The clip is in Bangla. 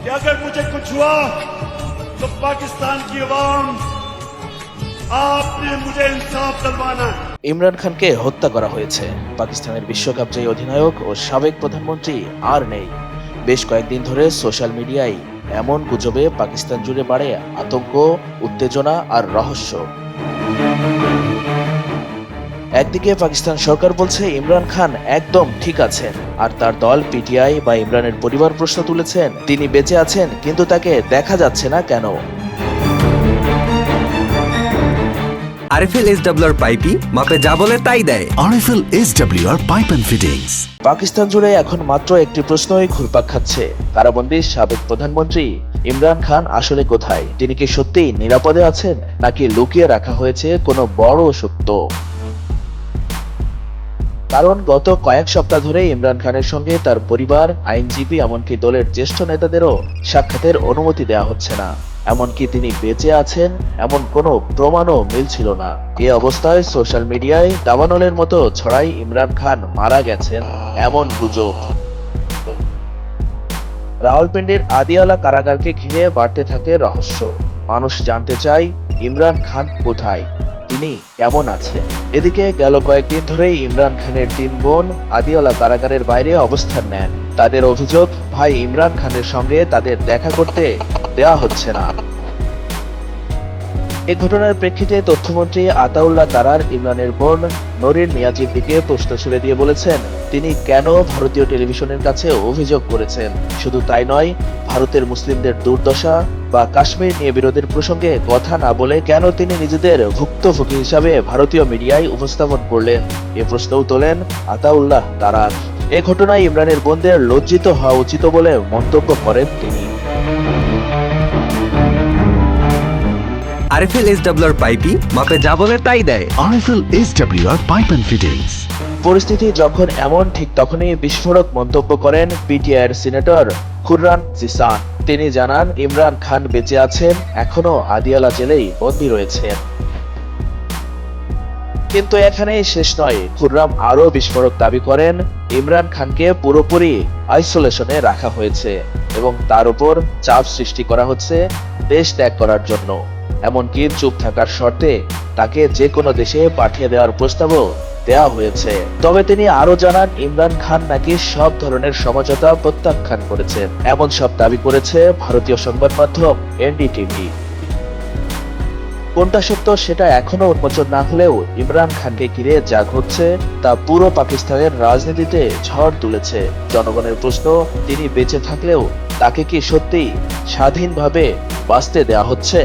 कि अगर मुझे कुछ हुआ तो पाकिस्तान की आवाम आपने मुझे इंसाफ दिलवाना है ইমরান খানকে হত্যা করা হয়েছে পাকিস্তানের বিশ্বকাপ জয়ী অধিনায়ক ও সাবেক প্রধানমন্ত্রী আর নেই বেশ কয়েকদিন ধরে সোশ্যাল মিডিয়ায় এমন গুজবে পাকিস্তান জুড়ে বাড়ে আতঙ্ক উত্তেজনা আর রহস্য একদিকে পাকিস্তান সরকার বলছে ইমরান খান একদম ঠিক আছেন আর তার দল পিটিআই বা ইমরানের পরিবার প্রশ্ন তুলেছেন। তিনি বেঁচে আছেন কিন্তু তাকে দেখা যাচ্ছে না কেন। আরএফএল এস ডাব্লিউর মাপে যা বলে তাই দেয়. পাকিস্তান জুড়ে এখন মাত্র একটি প্রশ্নই ঘুরপাক খাচ্ছে। কারাবন্দী সাবেক প্রধানমন্ত্রী ইমরান খান আসলে কোথায়? তিনি কি সত্যিই নিরাপদে আছেন নাকি লুকিয়ে রাখা হয়েছে কোনো বড় সত্য? কারণ গত কয়েক সপ্তাহ ধরে ইমরান খানের সঙ্গে তার পরিবার, আইনজীবী, এমনকি দলের জ্যেষ্ঠ নেতাদেরও সাক্ষাতের অনুমতি দেওয়া হচ্ছে না। এমনকি তিনি বেঁচে আছেন, এমন কোনো প্রমাণও মিলছিল না। এ অবস্থায় সোশ্যাল মিডিয়ায় দাবানলের মতো ছড়াই ইমরান খান মারা গেছেন এমন গুজব। রাওয়ালপিন্ডির আদিয়ালা কারাগারকে ঘিরে বাড়তে থাকে রহস্য। মানুষ জানতে চায়, ইমরান খান কোথায়? তিনি কেমন আছে এদিকে গেল কয়েকদিন ধরেই ইমরান খানের তিন বোন আদিয়ালা কারাগারের বাইরে অবস্থান নেন। তাদের অভিযোগ, ভাই ইমরান খানের সঙ্গে তাদের দেখা করতে দেওয়া হচ্ছে না। এ ঘটনার প্রেক্ষিতে তথ্যমন্ত্রী আতাউল্লাহ তারার ইমরানের বোন নরিন নিয়াজির দিকে প্রশ্ন ছুড়ে দিয়ে বলেছেন, তিনি কেন ভারতীয় টেলিভিশনের কাছে অভিযোগ করেছেন? শুধু তাই নয়, ভারতের মুসলিমদের দুর্দশা বা কাশ্মীর নিয়ে বিরোধের প্রসঙ্গে কথা না বলে কেন তিনি নিজেদের ভুক্তভোগী হিসাবে ভারতীয় মিডিয়ায় উপস্থাপন করলেন? এ প্রশ্নও তোলেন আতাউল্লাহ তারার। এ ঘটনায় ইমরানের বোনদের লজ্জিত হওয়া উচিত বলে মন্তব্য করেন তিনি। আরএফএল এস ডাব্লিউর পাইপি মাপে যা বলে তাই দেয়। RFL SWR Pipe and Fittings. পরিস্থিতি যখন এমন, ঠিক তখনই বিস্ফোরক মন্তব্য করেন পিটিআইয়ের সিনেটর খুররান জিসান। তিনি জানান, ইমরান খান বেঁচে আছেন এখনও আদিয়ালা জেলেই বন্দী রয়েছেন কিন্তু এখানেই শেষ নয়। খুররাম আরও বিস্ফোরক দাবি করেন, ইমরান খানকে পুরোপুরি আইসোলেশনে রাখা হয়েছে এবং তার উপর চাপ সৃষ্টি করা হচ্ছে দেশ ত্যাগ করার জন্য। এমনকি চুপ থাকার শর্তে তাকে যে কোনো দেশে পাঠিয়ে দেওয়ার প্রস্তাবও দেওয়া হয়েছে। তবে তিনি আরও জানান, ইমরান খান নাকি সব ধরনের সমঝোতা প্রত্যাখ্যান করেছেন। এমন সব দাবি করেছে ভারতীয় সংবাদ মাধ্যম এনডিটিভি। কোনটা সত্য সেটা এখনও উন্মোচন না হলেও ইমরান খানকে ঘিরে যা ঘটছে তা পুরো পাকিস্তানের রাজনীতিতে ঝড় তুলেছে। জনগণের প্রশ্ন, তিনি বেঁচে থাকলেও তাকে কি সত্যি স্বাধীনভাবে বাঁচতে দেয়া হচ্ছে?